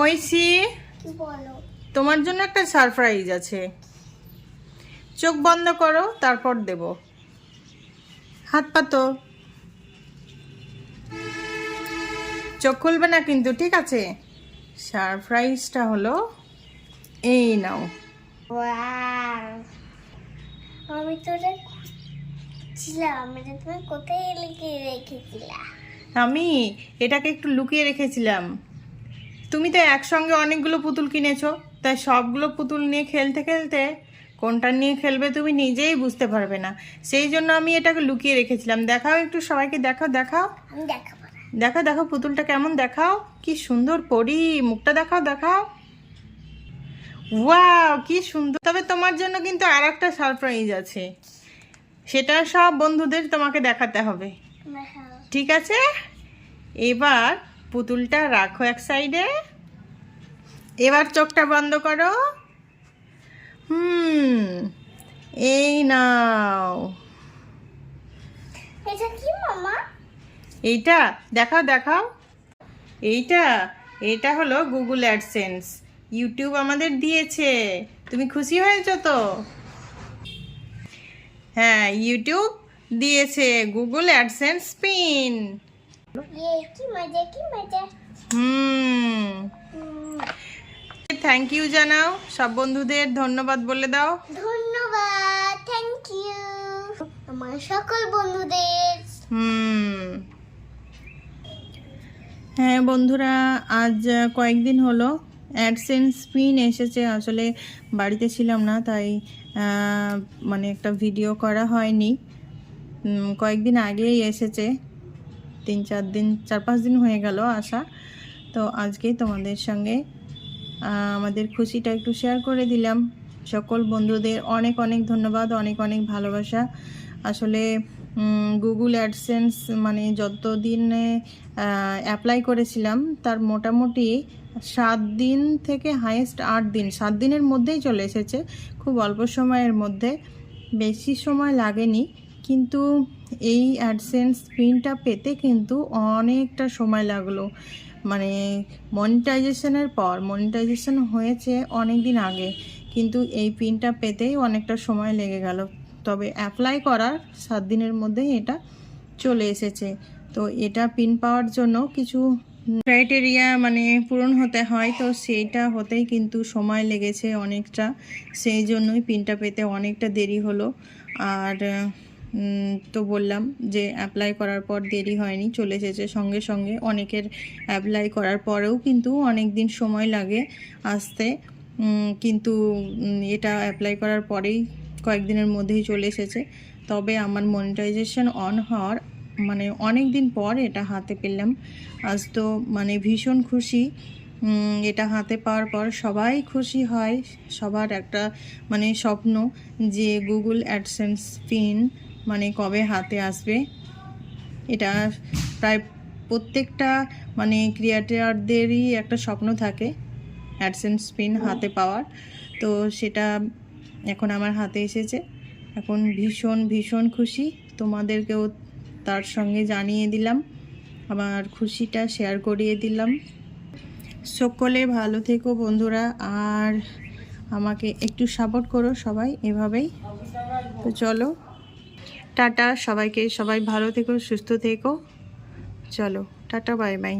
ঐশী তোমার জন্য একটা সারপ্রাইজ আছে। চোখ বন্ধ করো তারপর দেব। হাত পাতো চোখ খুলবে না কিন্তু ঠিক আছে? সারপ্রাইজটা হলো এই নাও। আমি তো ছিলাম কোথায় লিখে রেখেছিলা আমি এটাকে একটু লুকিয়ে রেখেছিলাম। তুমি তো একসঙ্গে অনেকগুলো পুতুল কিনেছো তাই সবগুলো পুতুল নিয়ে খেলতে খেলতে কোনটা নিয়ে খেলবে তুমি নিজেই বুঝতে পারবে না। সেই জন্য আমি এটাকে লুকিয়ে রেখেছিলাম। দেখাও একটু সবাইকে দেখাও দেখাও। না। দেখাও দেখাও পুতুলটা কেমন দেখাও। কি সুন্দর পরি মুখটা দেখাও দেখাও। ওয়াও কি সুন্দর। তবে তোমার জন্য কিন্তু আর একটা সারপ্রাইজ আছে। সেটা সব বন্ধুদের তোমাকে দেখাতে হবে। ঠিক আছে? এবার পুতুলটা রাখো এক সাইডে। এবার চোখটা বন্ধ করো। হুম এই নাও। এটা কি মামা? এইটা দেখাও দেখাও। এইটা এটা হলো গুগল অ্যাডসেন্স ইউটিউব আমাদের দিয়েছে। তুমি খুশি হয়েছো তো? হ্যাঁ ইউটিউব দিয়েছে গুগল অ্যাডসেন্স পিন হুম। থ্যাংক ইউ জানাও। সব বন্ধুদের ধন্যবাদ বলে দাও। ধন্যবাদ থ্যাংক ইউ আমার সকল বন্ধুদের। হুম। হ্যাঁ বন্ধুরা আজ কয়েকদিন হলো অ্যাডসেন্স পিন এসেছে। আসলে বাড়িতে ছিলাম না তাই মানে একটা ভিডিও করা হয়নি। কয়েকদিন আগেই এসেছে। তিন, চার দিন, চার, পাঁচ দিন হয়ে গেল আসা। তো আজকেই তোমাদের সঙ্গে আমাদের খুশিটা একটু শেয়ার করে দিলাম। সকল বন্ধুদের অনেক অনেক ধন্যবাদ, অনেক অনেক ভালোবাসা। আসলে গুগল অ্যাডসেন্স মানে যতদিনে অ্যাপ্লাই করেছিলাম, তার মোটামুটি সাত দিন থেকে হায়েস্ট আট দিন, সাত দিনের মধ্যেই চলে এসেছে। খুব অল্প সময়ের মধ্যে। বেশি সময় লাগেনি। কিন্তু এই অ্যাডসেন্স পিনটা পেতে কিন্তু অনেকটা সময় লাগল। মানে মনিটাইজেশনের পর মনিটাইজেশন হয়েছে অনেক দিন আগে, কিন্তু এই পিনটা পেতেই অনেকটা সময় লেগে গেল। তবে অ্যাপ্লাই করার সাত দিনের মধ্যেই এটা চলে এসেছে। তো এটা পিন পাওয়ার জন্য কিছু ক্রাইটেরিয়া মানে পূরণ হতে হয়, তো সেইটা হতেই কিন্তু সময় লেগেছে অনেকটা। সেই জন্যই পিনটা পেতে অনেকটা দেরি হলো। আর তো বললাম যে অ্যাপ্লাই করার পর দেরি হয়নি, চলে এসেছে সঙ্গে সঙ্গে। অনেকের অ্যাপ্লাই করার পরেও কিন্তু অনেক দিন সময় লাগে আসতে। কিন্তু এটা অ্যাপ্লাই করার পরেই কয়েকদিনের মধ্যেই চলে এসেছে। তবে আমার মনিটাইজেশন অন হওয়ার মানে অনেক দিন পর এটা হাতে পেলাম। আজ তো মানে ভীষণ খুশি। এটা হাতে পাওয়ার পর সবাই খুশি হয়। সবার একটা মানে স্বপ্ন যে গুগল অ্যাডসেন্স পিন মানে কবে হাতে আসবে, এটা প্রায় প্রত্যেকটা মানে ক্রিয়েটারদেরই একটা স্বপ্ন থাকে অ্যাডসেন্স পিন হাতে পাওয়ার। তো সেটা এখন আমার হাতে এসেছে। এখন ভীষণ ভীষণ খুশি। তোমাদেরকেও তার সঙ্গে জানিয়ে দিলাম। আমার খুশিটা শেয়ার করিয়ে দিলাম। সকলে ভালো থেকো বন্ধুরা, আর আমাকে একটু সাপোর্ট করো সবাই এভাবেই। তো চলো। টাটা সবাইকে সবাই ভালো থেকো সুস্থ থেকো। চলো টাটা বাই বাই।